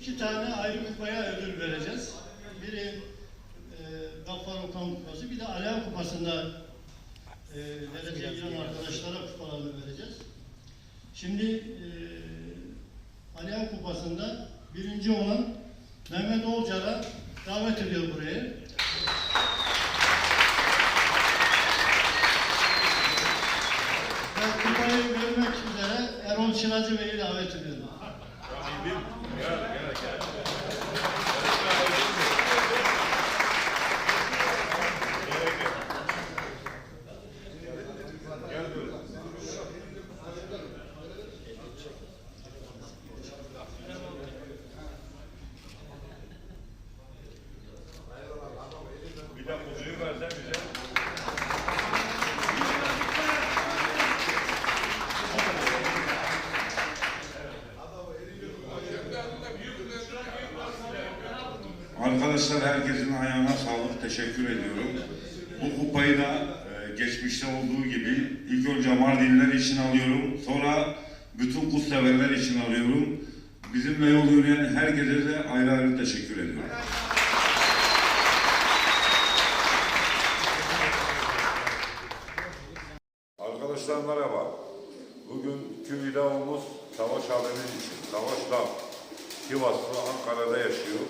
iki tane ayrı kupaya ödül vereceğiz. Biri e, Gaffar Okan Kupası, bir de Alem Kupası'nda e, derece arkadaşlara kupalarını vereceğiz. Şimdi e, Alem Kupası'nda birinci olan Mehmet Olcar'a davet ediyor buraya. Ve kupayı vermek üzere Erol Çıracı Bey'i davet ediyorum. Bir Arkadaşlar herkesin ayağına sağlık. Teşekkür ediyorum. Bu kupayı da e, geçmişte olduğu gibi ilk önce Mardinliler için alıyorum. Sonra bütün kuş severler için alıyorum. Bizimle yol yürüyen herkese de ayrı ayrı teşekkür ediyorum. Arkadaşlar merhaba. Bugünkü videomuz Savaş abimiz için. Savaş da Sivaslı Ankara'da yaşıyor.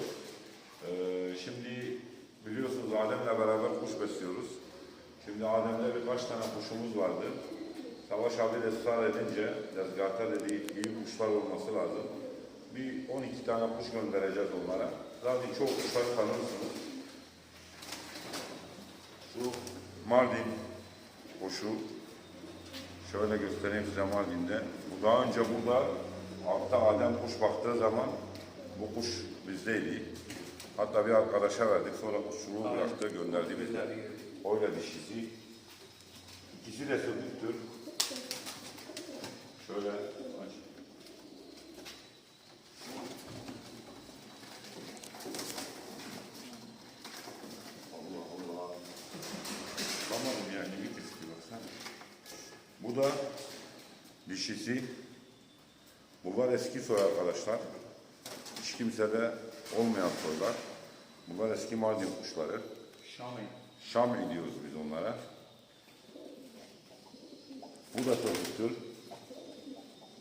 Ee, şimdi biliyorsunuz Adem'le beraber kuş besliyoruz. Şimdi Adem'de birkaç tane kuşumuz vardı. Savaş abi de ısrar edince Dezgahta dedi iyi kuşlar olması lazım. Bir 12 tane kuş göndereceğiz onlara. Zaten çok kuşları tanırsınız. Şu Mardin kuşu Şöyle göstereyim size Mardin'de. Bu daha önce burada altta Adem kuş baktığı zaman bu kuş bizdeydi. Hatta bir arkadaşa verdik sonra kuşçuluğu bıraktı gönderdi bize. Öyle dişisi. İkisi de söküktür. Şöyle aç. Allah Allah. Tamam yani bir kesti baksana. Bu da dişisi. Bunlar eski soy arkadaşlar. Hiç kimsede olmayan soylar. Bunlar eski Mardin kuşları. Şam'ı. Şamli diyoruz biz onlara. Bu da söküktür.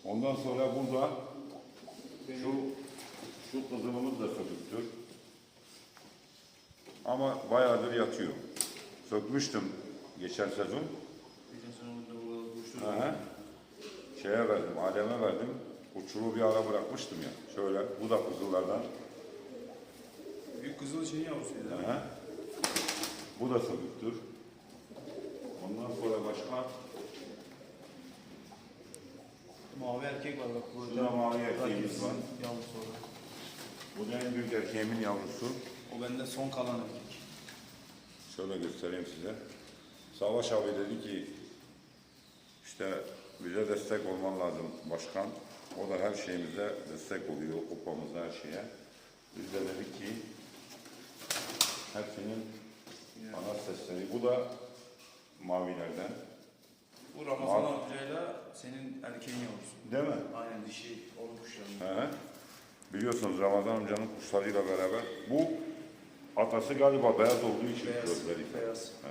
Ondan sonra burada şu şu kızımız da söküktür. Ama bayağıdır yatıyor. Sökmüştüm geçen sezon. Geçen buluştuk. Aha. Şeye verdim, Adem'e verdim. Uçuruğu bir ara bırakmıştım ya. Şöyle, bu da kızıllardan. Büyük kızıl şeyin yavrusuydu. Aha. Bu da söküktür. Ondan sonra başka Mavi erkek var bak burada. Şurada mavi erkeğimiz var. Yavrusu olarak. bu da en büyük erkeğimin yavrusu. O bende son kalan erkek. Şöyle göstereyim size. Savaş abi dedi ki işte bize destek olman lazım başkan. O da her şeyimize destek oluyor, kupamıza, her şeye. Biz de dedik ki hepsinin ana sesleri. Bu da mavilerden. Bu Ramazan amcayla senin erkeğin yavrusu. Değil mi? Aynen dişi onun kuşlarından. He. Biliyorsunuz Ramazan amcanın kuşlarıyla beraber. Bu atası galiba beyaz olduğu için Beyaz. gözleri. Beyaz. He.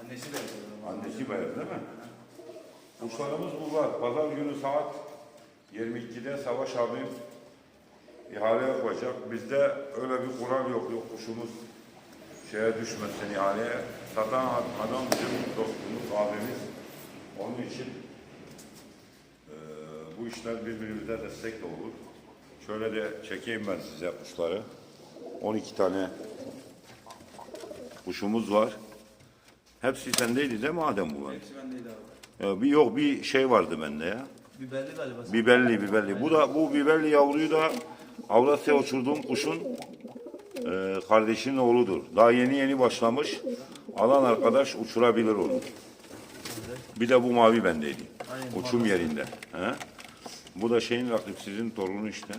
Annesi de yapıyor. Annesi beyaz değil mi? Kuşlarımız bunlar. Pazar günü saat 22'de Savaş abim ihale yapacak. Bizde öyle bir kural yok. Yok kuşumuz şeye düşmesin ihaleye. Satan adam bizim dostumuz, abimiz. Onun için eee, bu işler birbirimize destek de olur. Şöyle de çekeyim ben size kuşları. 12 tane kuşumuz var. Hepsi sendeydi değil mi Adem bu var? Hepsi bendeydi abi. Ya bir yok bir şey vardı bende ya. Biberli galiba. Biberli biberli. Bu da bu biberli yavruyu da Avrasya'ya uçurduğum kuşun e, kardeşinin oğludur. Daha yeni yeni başlamış. Alan arkadaş uçurabilir onu. Bir de bu mavi bendeydi. Uçum yerinde. He? Bu da şeyin rakipsizin torunu işte.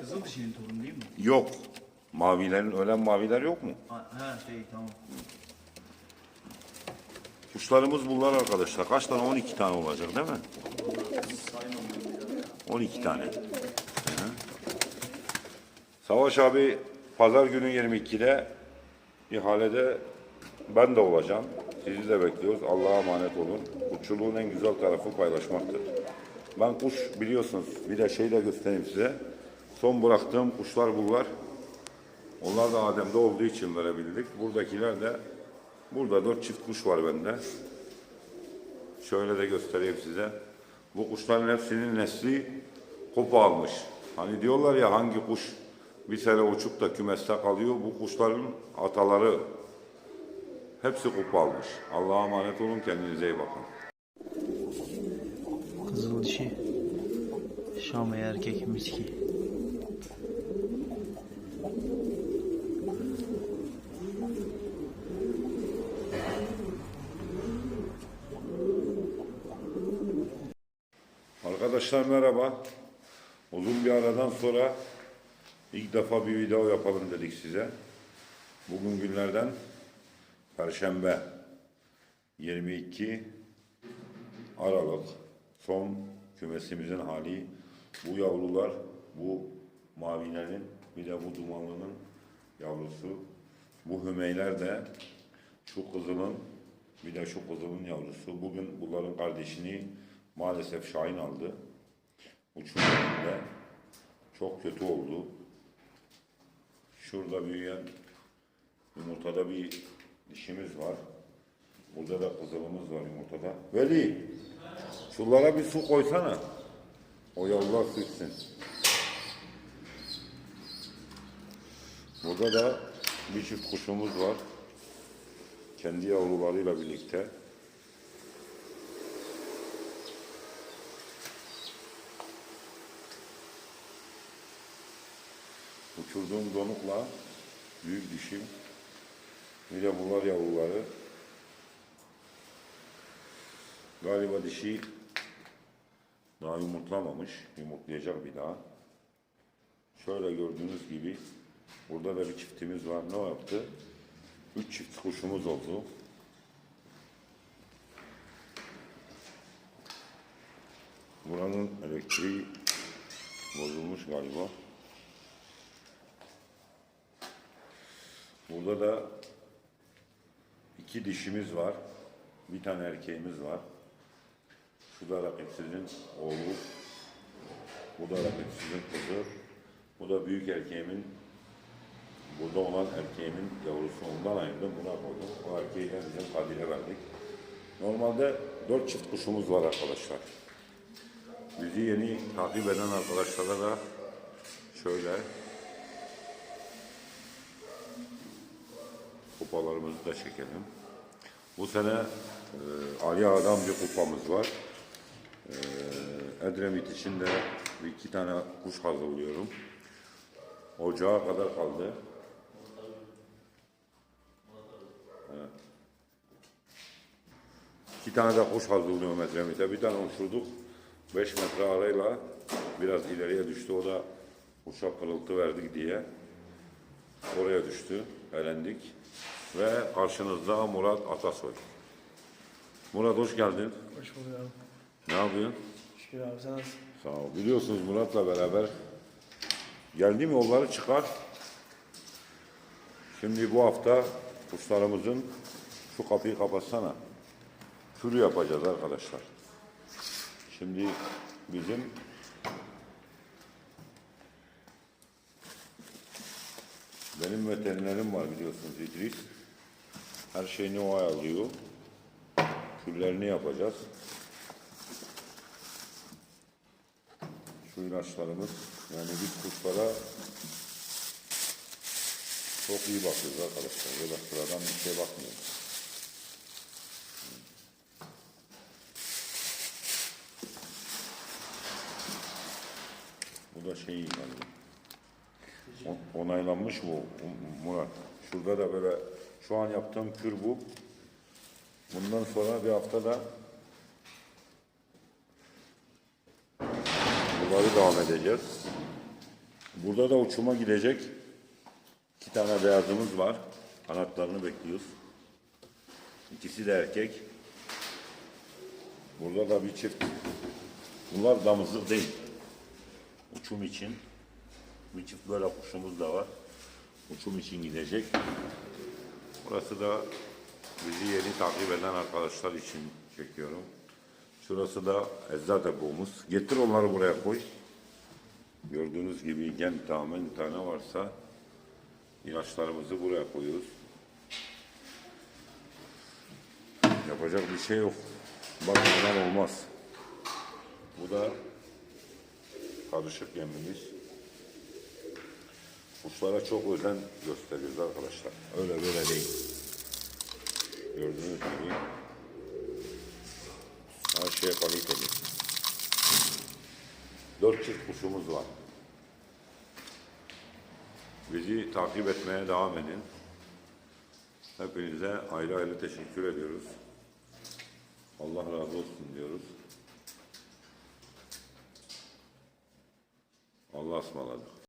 Kızıl dişinin torunu değil mi? Yok. Mavilerin ölen maviler yok mu? Ha, şey tamam. Kuşlarımız bunlar arkadaşlar. Kaç tane? 12 tane olacak değil mi? Sayın olmuyor ya. 12 tane. Hı. Savaş abi pazar günü 22'de ihalede ben de olacağım. Sizi de bekliyoruz. Allah'a emanet olun. Kuşçuluğun en güzel tarafı paylaşmaktır. Ben kuş biliyorsunuz bir de şey de göstereyim size. Son bıraktığım kuşlar bunlar. Onlar da Adem'de olduğu için verebildik. Buradakiler de burada dört çift kuş var bende. Şöyle de göstereyim size. Bu kuşların hepsinin nesli kupa almış. Hani diyorlar ya hangi kuş bir sene uçup da kümeste kalıyor. Bu kuşların ataları hepsi kupa almış. Allah'a emanet olun kendinize iyi bakın. Kızıl dişi. Şam erkek miski. Arkadaşlar merhaba. Uzun bir aradan sonra ilk defa bir video yapalım dedik size. Bugün günlerden Perşembe 22 Aralık son kümesimizin hali bu yavrular bu mavilerin bir de bu dumanlının yavrusu bu hümeyler de şu kızılın bir de şu kızılın yavrusu. Bugün bunların kardeşini maalesef Şahin aldı. Uçum. Çok kötü oldu. Şurada büyüyen yumurtada bir dişimiz var. Burada da kızılımız var yumurtada. Veli, şunlara bir su koysana. O yavrular içsin. Burada da bir çift kuşumuz var. Kendi yavrularıyla birlikte. Uçurduğum donukla büyük dişim. De bunlar yavruları. Galiba dişi daha yumurtlamamış. Yumurtlayacak bir daha. Şöyle gördüğünüz gibi burada da bir çiftimiz var. Ne yaptı? Üç çift kuşumuz oldu. Buranın elektriği bozulmuş galiba. Burada da iki dişimiz var. Bir tane erkeğimiz var. Şu da rakipsizin oğlu. Bu da rakipsizin kızı. Bu da büyük erkeğimin burada olan erkeğimin yavrusu ondan ayırdım buna koydum. O erkeği de bizim Kadir'e verdik. Normalde dört çift kuşumuz var arkadaşlar. Bizi yeni takip eden arkadaşlara da şöyle kupalarımızı da çekelim. Bu sene e, Ali Ağa'dan bir kupamız var. E, Edremit için de bir iki tane kuş hazırlıyorum. Ocağa kadar kaldı. Evet. İki tane de kuş hazırlıyorum Edremit'e. Bir tane uçurduk. 5 metre arayla biraz ileriye düştü. O da kuşa pırıltı verdik diye oraya düştü. Elendik. Ve karşınızda Murat Atasoy. Murat hoş geldin. Hoş bulduk abi. Ne yapıyorsun? Şükür abi sen nasılsın? Sağ ol. Biliyorsunuz Murat'la beraber geldi mi yolları çıkar. Şimdi bu hafta kuşlarımızın şu kapıyı kapatsana. Kürü yapacağız arkadaşlar. Şimdi bizim benim veterinerim var biliyorsunuz İdris. Her şeyini o ayarlıyor. Küllerini yapacağız. Şu ilaçlarımız yani biz kuşlara çok iyi bakıyoruz arkadaşlar. Böyle sıradan bir şey bakmıyoruz. Bu da şey yani. Onaylanmış bu Murat. Şurada da böyle şu an yaptığım kür bu. Bundan sonra bir haftada Bunları devam edeceğiz. Burada da uçuma gidecek. İki tane beyazımız var. Kanatlarını bekliyoruz. İkisi de erkek. Burada da bir çift. Bunlar damızlık değil. Uçum için. Bir çift böyle kuşumuz da var. Uçum için gidecek. Burası da bizi yeni takip eden arkadaşlar için çekiyorum. Şurası da ecza depomuz. Getir onları buraya koy. Gördüğünüz gibi gen tamamen tane varsa ilaçlarımızı buraya koyuyoruz. Yapacak bir şey yok. Bakmadan olmaz. Bu da karışık yemimiz. Kuşlara çok özen gösteriyoruz arkadaşlar. Öyle böyle değil. Gördüğünüz gibi her şey kaliteli. Dört çift kuşumuz var. Bizi takip etmeye devam edin. Hepinize ayrı ayrı teşekkür ediyoruz. Allah razı olsun diyoruz. Allah'a ısmarladık.